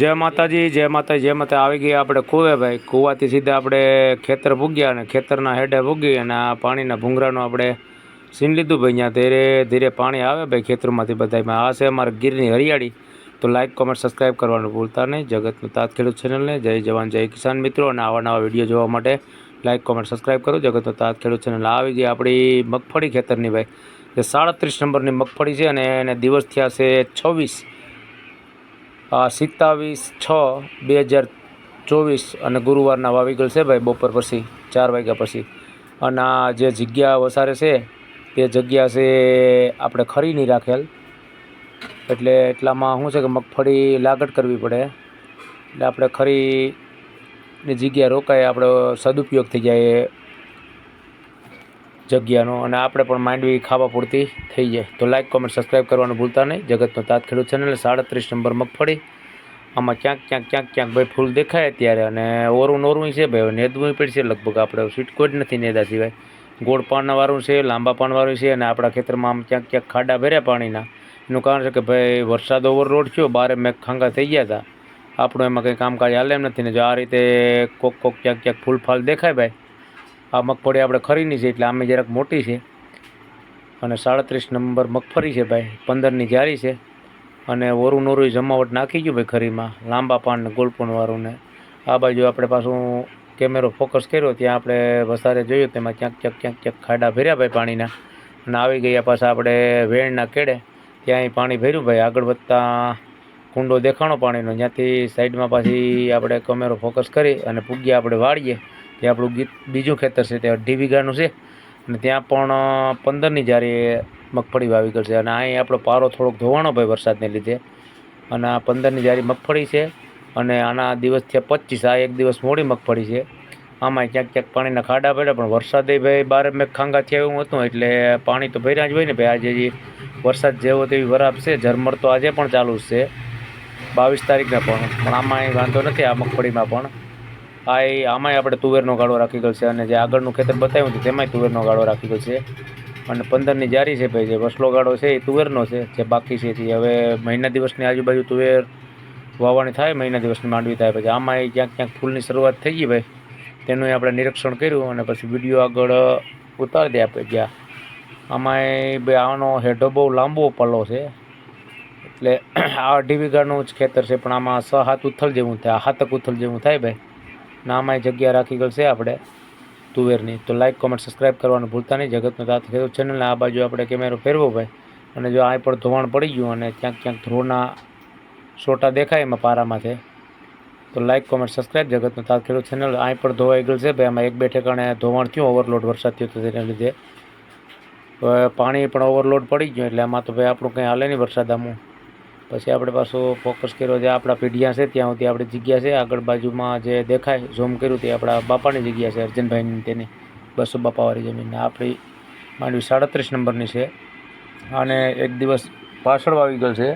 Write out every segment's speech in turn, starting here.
જય માતાજી, જય માતા જય માતા આવી ગયા આપણે કુવે ભાઈ. કુવાથી સીધા આપણે ખેતર ભૂગ્યા અને ખેતરના હેડે ભૂગી અને આ પાણીના ભૂંગરાનું આપણે સીન લીધું ભાઈ. અહીંયા ધીરે ધીરે પાણી આવે ભાઈ ખેતરમાંથી બધામાં આ છે અમારા ગીરની હરિયાળી. તો લાઇક કોમેન્ટ સબસ્ક્રાઈબ કરવાનું ભૂલતા નહીં. જગતનું તાત ખેડૂત ચેનલને જય જવાન, જય કિસાન મિત્રો. અને આવા નવા વીડિયો જોવા માટે લાઇક કોમેન્ટ સબસ્ક્રાઈબ કરો. જગતનું તાત ખેડૂત ચેનલ આવી ગઈ આપણી મગફળી ખેતરની ભાઈ. જે સાડત્રીસ નંબરની મગફળી છે અને એને દિવસ થયા છે છવ્વીસ. સિત્તાવીસ છ બે હજાર ચોવીસ અને ગુરુવારના વાવીગલ છે ભાઈ, બપોર પછી, ચાર વાગ્યા પછી. અને આ જે જગ્યા વસારે છે, તે જગ્યા છે આપણે ખરી નહીં રાખેલ. એટલે એટલામાં શું છે કે મગફળી લાગટ કરવી પડે. એટલે આપણે ખરીની જગ્યા રોકાય, આપણો સદુપયોગ થઈ જાય જગ્યાનો અને આપણે પણ માંડવી ખાવા પૂરતી થઈ જાય. તો લાઈક કોમેન્ટ સબસ્ક્રાઈબ કરવાનું ભૂલતા નહીં. જગતનો તાત ખેડૂત ચેનલ સાડત્રીસ નંબર મગફળી. આમાં ક્યાંક ક્યાંક ક્યાંક ક્યાંક ભાઈ ફૂલ દેખાય અત્યારે અને ઓરું નોરું છે ભાઈ. નેદવું નેદવું પડશે. લગભગ આપણે સ્વીટકો જ નથી નેદા સિવાય. ગોળ પાનવાળું છે, લાંબા પાનવાળું છે અને આપણા ખેતરમાં આમ ક્યાંક ક્યાંક ખાડા ભર્યા પાણીના. એનું કારણ છે કે ભાઈ વરસાદ ઓવરલોડ થયો. બારે મેં ખાંગા થઈ ગયા હતા આપણું એમાં કંઈ કામકાજ હાલે એમ નથી ને જો આ રીતે કોક કોક ક્યાંક ક્યાંક ફૂલ ફાલ દેખાય ભાઈ આ મગફળી આપણે ખરીની છે એટલે આમે જરાક મોટી છે. અને સાડત્રીસ નંબર મગફળી છે ભાઈ, પંદરની જારી છે. અને ઓરું નોરું જમાવટ નાખી ગયું ભાઈ ખરીમાં, લાંબા પાન ને ગોલપણવાળું ને. આ બાજુ આપણે પાછું કેમેરો ફોકસ કર્યો, ત્યાં આપણે વસારે જોયું, તેમાં ક્યાંક ક્યાંક ક્યાંક ક્યાંક ખાડા ભર્યા ભાઈ પાણીના. અને આવી ગયા પાછા આપણે વેણના કેડે ત્યાં પાણી ભર્યું ભાઈ. આગળ વધતા કુંડો દેખાણો પાણીનો. જ્યાંથી સાઈડમાં પાછી આપણે કેમેરો ફોકસ કરી અને પૂગ્યા આપણે વાળીએ. તે આપણું ગીત બીજું ખેતર છે, તે અઢી વીઘાનું છે. અને ત્યાં પણ પંદરની જારી મગફળી વાવી કરશે. અને અહીં આપણો પારો થોડોક ધોવાણો ભાઈ વરસાદને લીધે. અને આ પંદરની જારી મગફળી છે અને આના દિવસ થયા પચીસ, આ એક દિવસ મોડી મગફળી છે. આમાં ક્યાંક ક્યાંક પાણીના ખાડા પડ્યા, પણ વરસાદે ભાઈ બારે મેં ખાંગા થયા એવું હતું, એટલે પાણી તો ભર્યા જ હોય ને ભાઈ. આજે જે વરસાદ જેવો તેવી વરાપ છે, ઝરમર તો આજે પણ ચાલુ જ છે. બાવીસ તારીખને પણ પણ આમાં વાંધો નથી, આ મગફળીમાં પણ. આ આમાંય આપણે તુવેરનો ગાળો રાખી ગયો છે અને જે આગળનું ખેતર બતાવ્યું હતું તેમાંય તુવેરનો ગાળો રાખી ગયો છે. અને પંદરની જારી છે ભાઈ, જે વસલો ગાળો છે એ તુવેરનો છે, જે બાકી છે તે. હવે મહિના દિવસની આજુબાજુ તુવેર વાવણી થાય, મહિના દિવસની માંડવી થાય. પછી આમાંય ક્યાંક ક્યાંક ફૂલની શરૂઆત થઈ ગઈ ભાઈ. તેનું આપણે નિરીક્ષણ કર્યું અને પછી વીડિયો આગળ ઉતારી દે આપણે ગયા. આમાંય ભાઈ આનો હેડો બહુ લાંબો પલ્લો છે. એટલે આ અઢી વીઘાનું જ ખેતર છે, પણ આમાં સ હાથ ઉથલ જેવું થાય હાથક ઉથલ જેવું થાય ભાઈ. ને આમાંય જગ્યા રાખી ગયેલ છે આપણે તુવેરની. તો લાઈક કોમેન્ટ સબસ્ક્રાઈબ કરવાનું ભૂલતા નહીં. જગતનો તાત ખેડૂત ચેનલને આ બાજુ આપણે કેમેરો ફેરવો ભાઈ. અને જો આ પણ ધોવાણ પડી ગયું અને ક્યાંક ક્યાંક ધ્રોના સોટા દેખાય એમાં પારામાંથી. તો લાઈક કોમેન્ટ સબસ્ક્રાઈબ જગતનો તાત ખેડૂત ચેનલ આ પણ ધોવાઈ ગયું છે ભાઈ. આમાં એક બે ઠેકાણે ધોવાણ થયું ઓવરલોડ વરસાદ થયો હતો તેના લીધે. પાણી પણ ઓવરલોડ પડી ગયું, એટલે આમાં તો ભાઈ આપણું કંઈ હાલે નહીં વરસાદ આમું. પછી આપણે પાછું ફોકસ કર્યો જે આપણા પીઢિયા છે, ત્યાં સુધી આપણી જગ્યા છે. આગળ બાજુમાં જે દેખાય ઝૂમ કર્યું તે આપણા બાપાની જગ્યા છે, અર્જનભાઈની તેની બસો બાપાવાળી જમીન આપણી માંડવી સાડત્રીસ નંબરની છે. અને એક દિવસ પાછળ વાવી ગયેલ છે.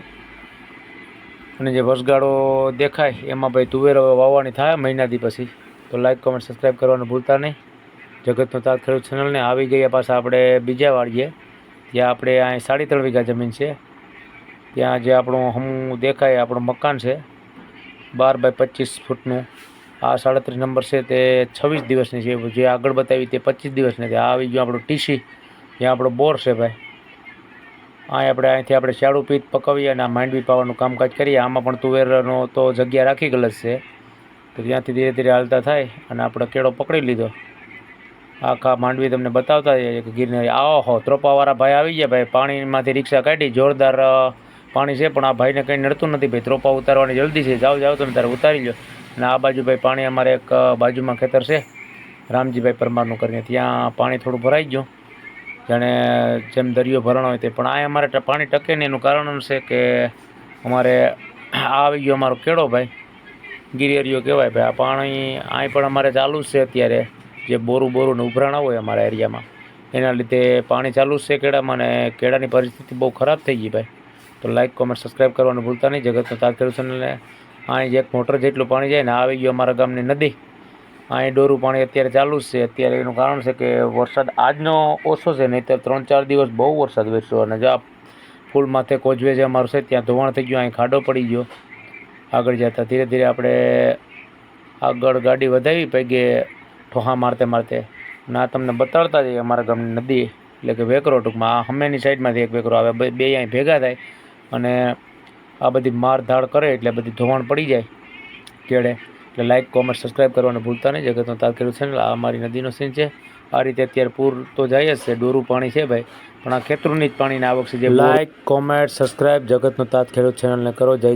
અને જે વસગાળો દેખાય, એમાં ભાઈ તુવેર વાવવાની થાય મહિનાથી પછી. તો લાઈક કોમેન્ટ સબસ્ક્રાઈબ કરવાનું ભૂલતા નહીં. જગતનો તાત ખેડૂત ચેનલને આવી ગયા પાછા આપણે બીજા વાળીએ ત્યાં આપણે અહીં સાડી ત્રણ વીઘા જમીન છે. ત્યાં જે આપણું હમું દેખાય, આપણું મકાન છે, બાર બાય પચીસ ફૂટનું, આ સાડત્રીસ નંબર છે તે છવ્વીસ દિવસની છે, જે આગળ બતાવી તે પચીસ દિવસની છે. આ આવી ગયું આપણું ટીસી ત્યાં આપણો બોર છે ભાઈ. અહીં આપણે અહીંથી આપણે શાળું પીત પકવીએ અને આ માંડવી પાવાનું કામકાજ કરીએ. આમાં પણ તુવેરનો તો જગ્યા રાખી ગયેલ છે. તો ત્યાંથી ધીરે ધીરે હાલતા થાય અને આપણે કેળો પકડી લીધો. આખા માંડવી તમને બતાવતા જઈએ કે ગિરનારી આવો હો ત્રોપાવાળા ભાઈ આવી ગયા ભાઈ. પાણીમાંથી રિક્ષા કાઢી, જોરદાર પાણી છે, પણ આ ભાઈને કંઈ નડતું નથી. ભાઈ, ત્રોપા ઉતારવાની જલ્દી છે. જાઓ જાઓ તમે તારે ઉતારી લો અને આ બાજુ ભાઈ પાણી અમારે એક બાજુમાં ખેતર છે. રામજીભાઈ પરમારનું કરીને ત્યાં પાણી થોડું ભરાઈ ગયું. જાણે જેમ દરિયો ભરાણો હોય તે, પણ આ અમારે પાણી ટકે નહીં. એનું કારણ છે કે અમારે આ આવી ગયો અમારો કેળો ભાઈ. ગિરિયરિયો કહેવાય ભાઈ. આ પાણી અહીં પણ અમારે ચાલુ છે અત્યારે. જે બોરું બોરું ઉભરાણા હોય અમારા એરિયામાં. એના લીધે પાણી ચાલુ છે કેળામાં અને કેળાની પરિસ્થિતિ બહુ ખરાબ થઈ ગઈ ભાઈ. તો લાઈક કોમેન્ટ સબસ્ક્રાઈબ કરવાનું ભૂલતા નહીં. જગતનો તાત ખેડૂત ચેનલને અહીં એક મોટર જેટલું પાણી જાય ને આવી ગયું અમારા ગામની નદી. અહીં ડોરું પાણી અત્યારે ચાલુ છે. અત્યારે એનું કારણ છે કે વરસાદ આજનો ઓછો છે નહીં તો ત્રણ ચાર દિવસ બહુ વરસાદ વરસ્યો અને જો ફૂલ માથે કોજવે જે અમારું છે, ત્યાં ધોવાણ થઈ ગયું, અહીં ખાડો પડી ગયો. આગળ જતા ધીરે ધીરે આપણે આગળ ગાડી વધાવી પૈગે ઠોહા મારતે મારતે. આ તમને બતાડતા જઈએ અમારા ગામની નદી, એટલે કે વેકરો ટૂંકમાં. આ હમેની સાઈડમાંથી એક વેકરો આવે બે અહીં ભેગા થાય. અને આ બધી મારધાડ કરે એટલે બધી ધોવાણ પડી જાય કેળે. એટલે લાઇક કોમેન્ટ સબસ્ક્રાઈબ કરવાનું ભૂલતા નહીં. જગતનો તાત્કાલિક ચેનલ આ અમારી નદીનો સીન છે. આ રીતે અત્યારે પૂર તો જાય જ છે, ડોરું પાણી છે ભાઈ. પણ આ ખેતરોની જ પાણીની આવક છે જે લાઇક કોમેન્ટ સબસ્ક્રાઈબ જગતનો તાત ખેડૂત ચેનલને કરો. જય